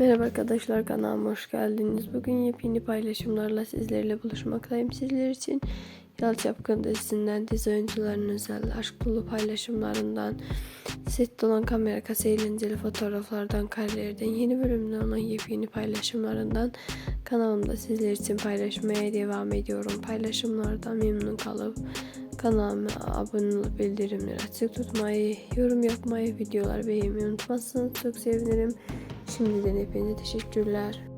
Merhaba arkadaşlar kanalıma hoş geldiniz. Bugün yepyeni paylaşımlarla sizlerle buluşmaktayım. Sizler için Yal Çapkın dizisinden dizi oyuncularının özel aşk dolu paylaşımlarından sette olan kamera kası eğlenceli fotoğraflardan karelerden yeni bölümden olan yepyeni paylaşımlarından kanalımda sizler için paylaşmaya devam ediyorum. Paylaşımlardan memnun kalıp kanalıma abone olup bildirimleri açık tutmayı, yorum yapmayı, videolar beğenmeyi unutmazsanız çok sevinirim. Şimdiden hepinize teşekkürler.